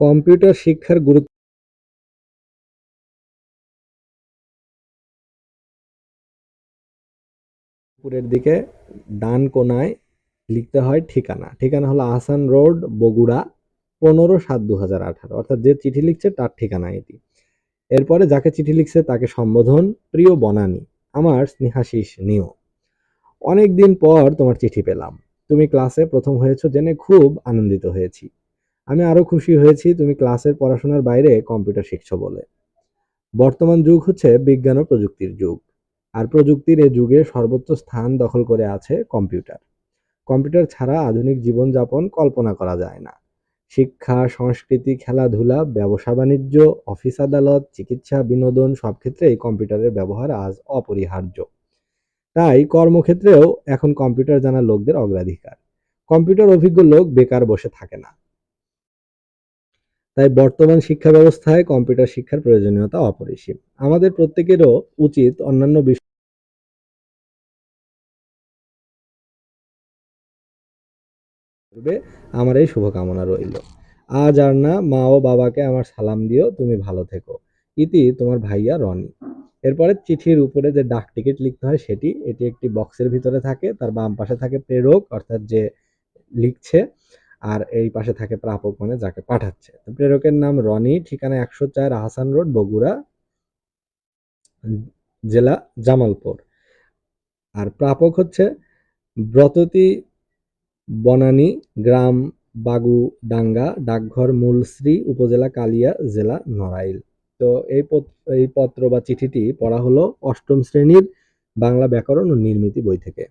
Computer শিক্ষার গুরুত্ব উপরের দিকে ডান কোনায় লিখতে হয় ঠিকানা। ঠিকানা হলো আহসান রোড, বগুড়া, পনেরো সাত দু হাজার আঠারো। অর্থাৎ যে চিঠি লিখছে তার ঠিকানা এটি। এরপরে যাকে চিঠি লিখছে তাকে সম্বোধন, প্রিয় বনানী, আমার স্নেহাশিস নিও। অনেক দিন পর তোমার চিঠি পেলাম। তুমি ক্লাসে প্রথম হয়েছো জেনে খুব আনন্দিত হয়েছি। আমি আরও খুশি হয়েছি তুমি ক্লাসের পড়াশোনার বাইরে কম্পিউটার শিখছো বলে। বর্তমান যুগ হচ্ছে বিজ্ঞান ও প্রযুক্তির যুগ, আর প্রযুক্তির এই যুগে সর্বোচ্চ স্থান দখল করে আছে কম্পিউটার। কম্পিউটার ছাড়া আধুনিক জীবনযাপন কল্পনা করা যায় না। শিক্ষা, সংস্কৃতি, খেলাধুলা, ব্যবসা বাণিজ্য, অফিস আদালত, চিকিৎসা, বিনোদন সব ক্ষেত্রেই কম্পিউটারের ব্যবহার আজ অপরিহার্য। তাই কর্মক্ষেত্রেও এখন কম্পিউটার জানা লোকদের অগ্রাধিকার। কম্পিউটার অভিজ্ঞ লোক বেকার বসে থাকে না। তাই বর্তমান শিক্ষা ব্যবস্থায় কম্পিউটার শিক্ষার প্রয়োজনীয়তা অপরিসীম। আমাদের প্রত্যেকেরও উচিত অন্যান্য বিষয় আমার এই শুভকামনা রইল। আজ আর না, মা ও বাবাকে আমার সালাম দিও, তুমি ভালো থেকো। ইতি তোমার ভাইয়া রনি। এরপরে চিঠির উপরে যে ডাক টিকিট লিখতে হয় সেটি, এটি একটি বক্সের ভিতরে থাকে, তার বাম পাশে থাকে প্রেরক, অর্থাৎ যে লিখছে। আর এই পাশে থাকে প্রাপক মানে যাকে পাঠাচ্ছে। প্রেরকের নাম রনি, ঠিকানা একশো চার আহসান রোড, বগুড়া, জেলা জামালপুর। আর প্রাপক হচ্ছে ব্রততী বনানী, গ্রাম বাগুডাঙ্গা, ডাকঘর মূলশ্রী, উপজেলা কালিয়া, জেলা নড়াইল। তো এই এই পত্র বা চিঠিটি পড়া হলো অষ্টম শ্রেণির বাংলা ব্যাকরণ ও নির্মিতি বই থেকে।